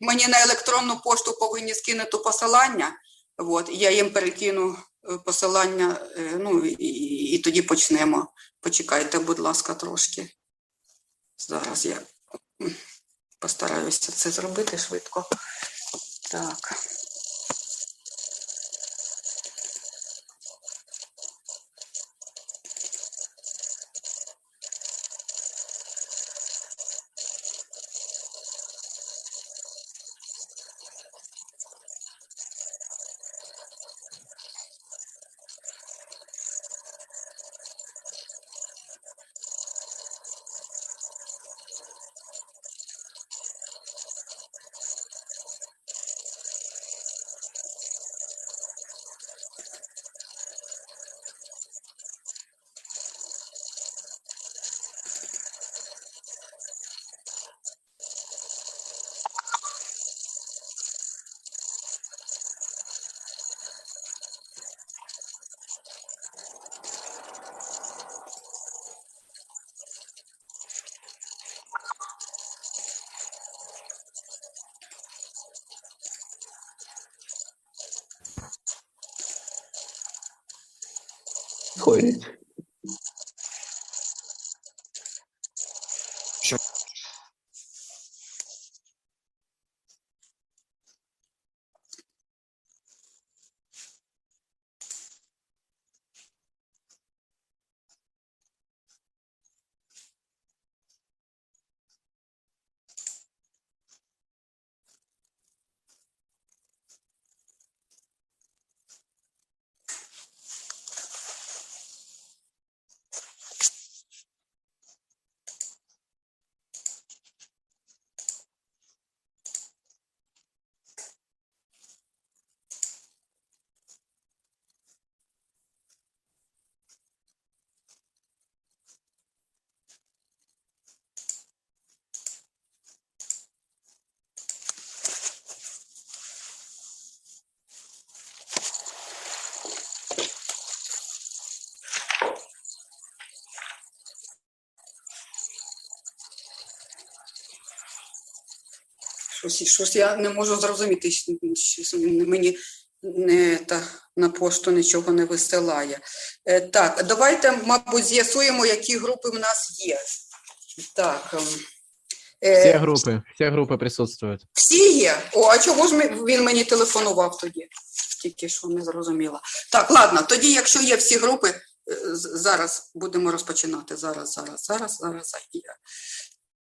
мені, на електронну пошту повинні скинути посилання. От, я їм перекину е, посилання, е, ну і, і тоді почнемо. Почекайте, будь ласка, трошки. Зараз я постараюся це зробити швидко. Так. 可以 Щось, щось я не можу зрозуміти, що мені не, та, на пошту нічого не висилає. Е, так, давайте, мабуть, з'ясуємо, які групи в нас є. Так. ем, е, Все группы, все группы присутствуют. всі є. О, а чого ж ми- він мені телефонував тоді? Тільки що не зрозуміла. Так, ладно, тоді, якщо є всі групи, е, з- зараз будемо розпочинати. Зараз, зараз, зараз, зараз. я-